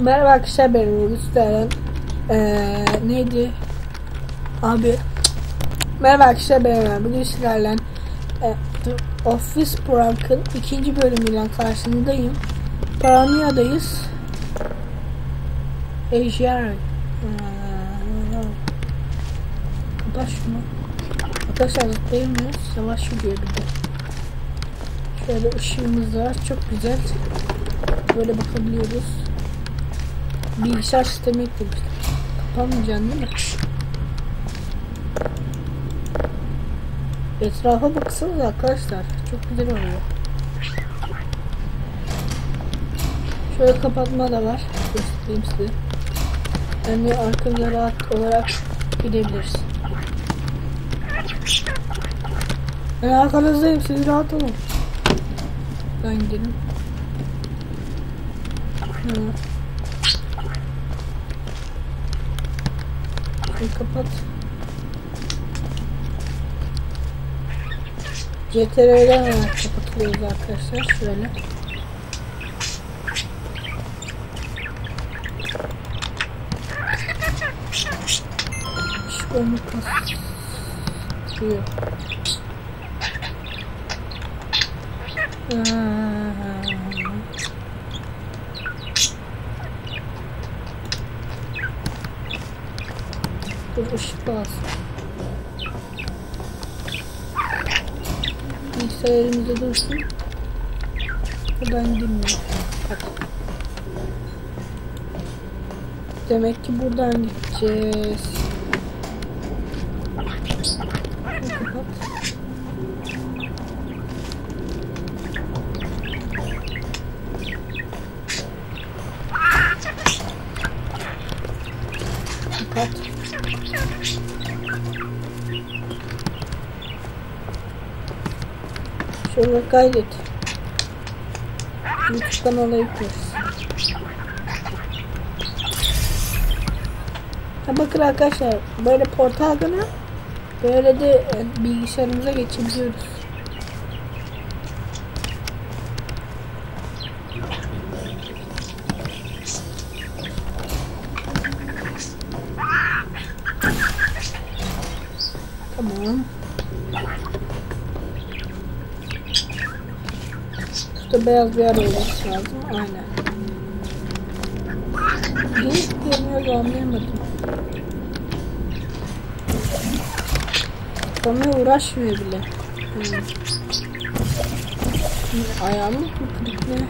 Merhaba arkadaşlar benim Uluslararası ee, neydi? Abi Merhaba arkadaşlar ben bugün sizlerle e, Office Prank'ın ikinci bölümüyle karşınızdayım. Paranoya'dayız. Ee, Kapat şunu. Arkadaşlar zıplayamıyoruz. Yavaş yürüyor bir de. Şöyle ışığımız var. Çok güzel. Böyle bakabiliyoruz. Bilgisayar sistemi eklemiştim. Kapanmayacaksın değil mi? Etrafa baksanıza arkadaşlar. Çok güzel oluyor. Şöyle kapatma da var. Göstereyim size. Yani arkamda rahat olarak gidebiliriz. Ben arkanızdayım. Siz rahat olun. Ben gidelim. Ha. Şurayı kapat. CTRL'den olarak kapatıyoruz arkadaşlar. Şöyle. Şu önü kasıyor. Dur ışık lazım. Bilgisayar elimizde dursun. Buradan girmiyor. Demek ki buradan gideceğiz. Şunu Kapat. Kapat. Şöyle kaydet. YouTube kanala yükleriz. Ha bakın arkadaşlar böyle portalını böyle de e, bilgisayarımıza geçebiliyoruz. Tamam. Şurada beyaz bir yer olması lazım. Aynen. Niye görmüyor anlayamadım. Kamera uğraşmıyor bile. Hmm. Ayağımı mı kırık ne?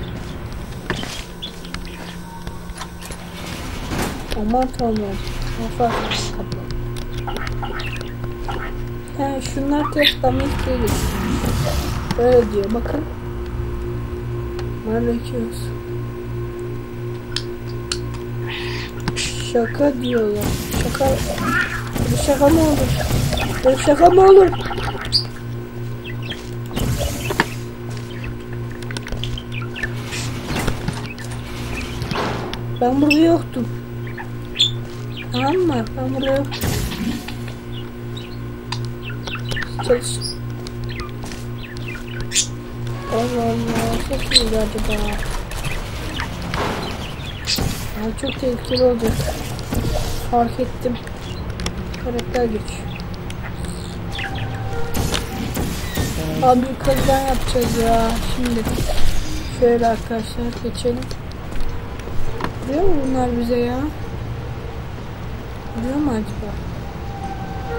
Aman tanrım. Kafa. He şunlar testlemek değil. Öyle diyor bakın. Marrakıyoruz. Şaka diyorlar. Şaka. Bu şaka mı olur? Bu şaka mı olur? Ben burada yoktum. Tamam mı? Ben burada yoktum. Çalış. Allah Allah. Çok iyi acaba. Ya çok tehlikeli olacak. Fark ettim. Karakter güç. Abi yukarıdan yapacağız ya. Şimdi şöyle arkadaşlar geçelim. Vuruyor mu bunlar bize ya? Vuruyor mu acaba?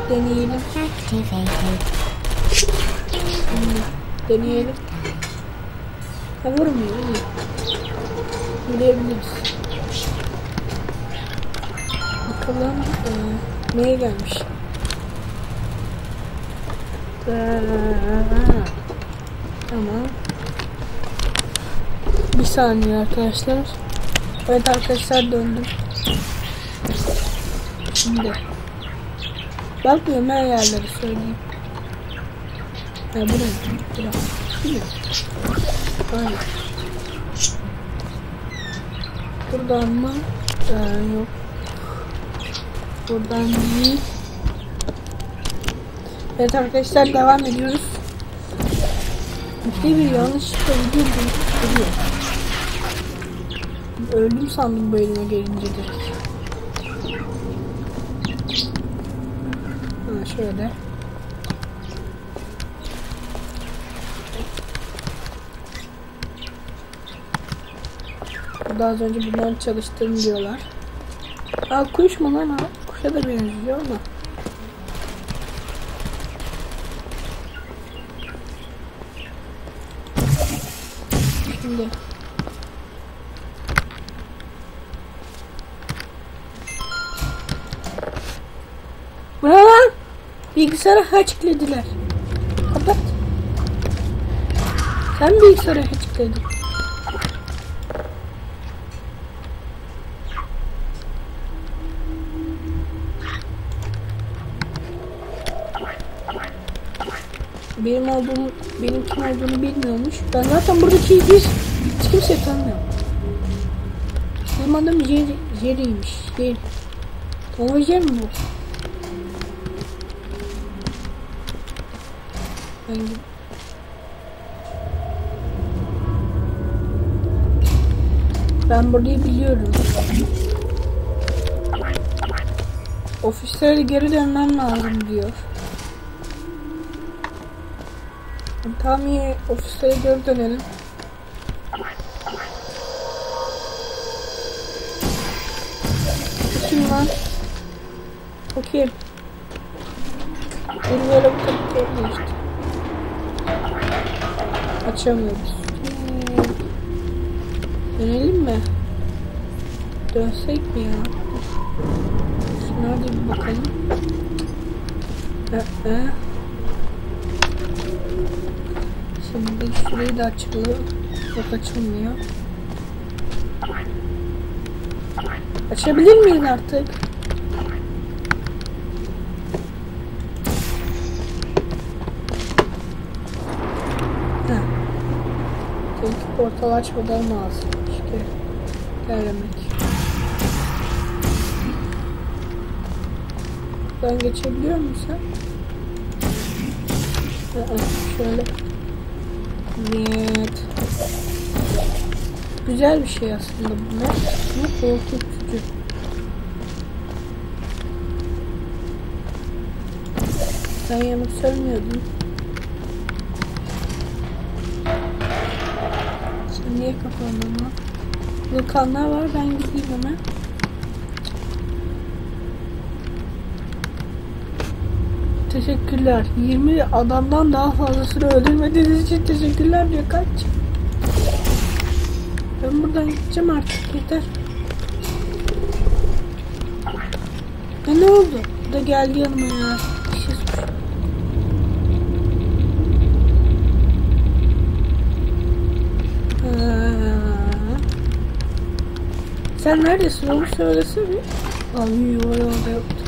Deneyelim. Deneyelim. Ha vurmuyor iyi. Yürüyebiliriz. Bakalım e, neye gelmiş. Tamam. Bir saniye arkadaşlar. Evet arkadaşlar döndüm. Şimdi. Bakmıyorum her yerleri söyleyeyim. Ha buraya. Buraya. Değil Hayır. Buradan mı? Ee, yok. Buradan değil. Evet arkadaşlar devam ediyoruz. Bir yanlışlıkla video duruyor. Öldüm sandım bu elime gelince direkt. Ha şöyle. Burada az önce bunların çalıştığını diyorlar. Aa kuş mu lan o? Kuşa da benziyor ama. Şimdi. Bu ne lan? Bilgisayarı hacklediler. Kapat. Sen bilgisayarı hackledin. Benim olduğumu, benim kim olduğunu bilmiyormuş. Ben zaten buradaki hiç, hiç kimse tanımıyorum. Benim adım Jerry, Jerry'ymiş. Jerry. Tom Jerry mi bu? Ben Ben burayı biliyorum. Ofislere geri dönmem lazım diyor. Tamam iyi ofislere geri dönelim. Kim lan? Bakayım. Dur böyle bu kapı işte. Açamıyoruz. Hmm. Dönelim mi? Dönsek mi ya? Da bir bakalım. Ee, ee. Şimdi şurayı da açılıyor. Yok açılmıyor. Açabilir miyiz artık? Ha. Çünkü portal açmadan lazım. İşte ilerlemek. Ben geçebiliyor musun sen? Şöyle. Evet. Güzel bir şey aslında bunlar. Ama korkutucu. Sen yanıp sönmüyordun. Sen niye kapandın lan? Vulkanlar var ben gideyim hemen. Teşekkürler. 20 adamdan daha fazlasını öldürmediğiniz için teşekkürler diyor kaç. Ben buradan gideceğim artık yeter. Ya ne oldu? Bu da geldi yanıma ya. Şey. Ha. Sen neredesin onu söylesene. Abi orada orada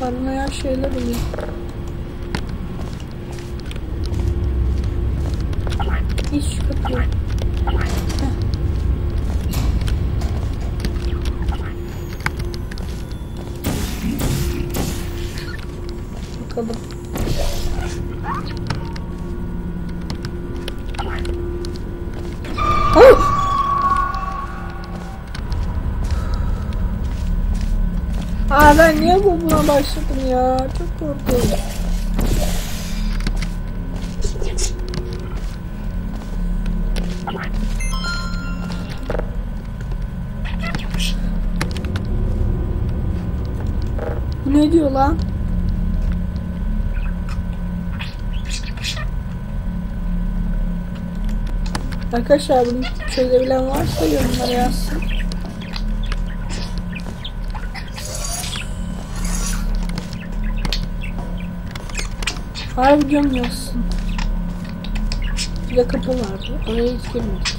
Parmayan şeyler oluyor. Aa ben niye bu buna başladım ya? Çok korkuyorum. Bu ne diyor lan? Arkadaşlar bunu çözebilen varsa yorumlara yazsın. Harbi yazsın. Bir de kapı vardı. Oraya hiç girmedik.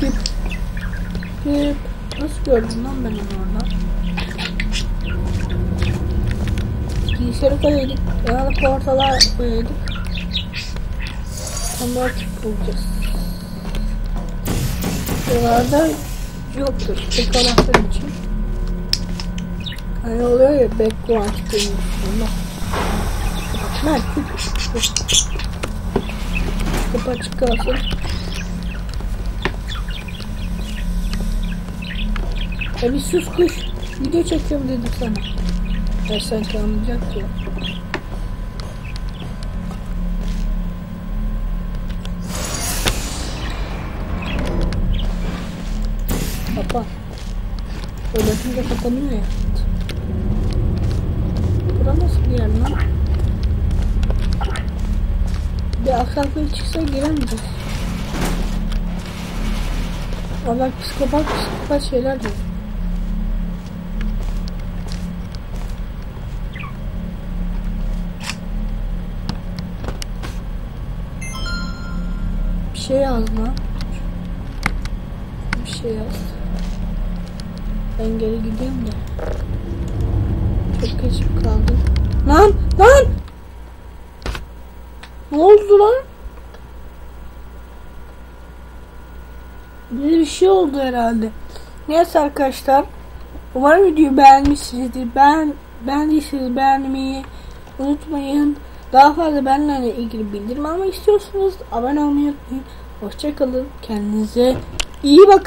Küp. Küp. Nasıl gördüm lan ben onu orada? Bilgisayarı koyuyorduk. Yani portala koyuyorduk. Ama bulacağız. Buralarda yoktur. Tek anahtar için. Hani oluyor ya background çıkıyor. Allah. Mert Kapı açık kalsın. Ya bir sus kuş. Video çekiyorum dedim sana. Ya sen kalmayacak ya. Kapan. Öyle yapınca kapanıyor ya. Bura nasıl bir yer lan? Bir aksaklık çıksa giremeyeceğiz. Valla psikopat psikopat şeyler diyor. Bir şey yaz lan. Bir şey yaz. Ben geri gidiyorum da. Çok geç kaldım. Lan! Lan! Ne oldu lan? Bir şey oldu herhalde. Neyse arkadaşlar. Umarım videoyu beğenmişsinizdir. Ben beğendiyseniz beğenmeyi unutmayın. Daha fazla benimle ilgili bildirim almak istiyorsanız abone olmayı unutmayın. Hoşçakalın. Kendinize iyi bakın.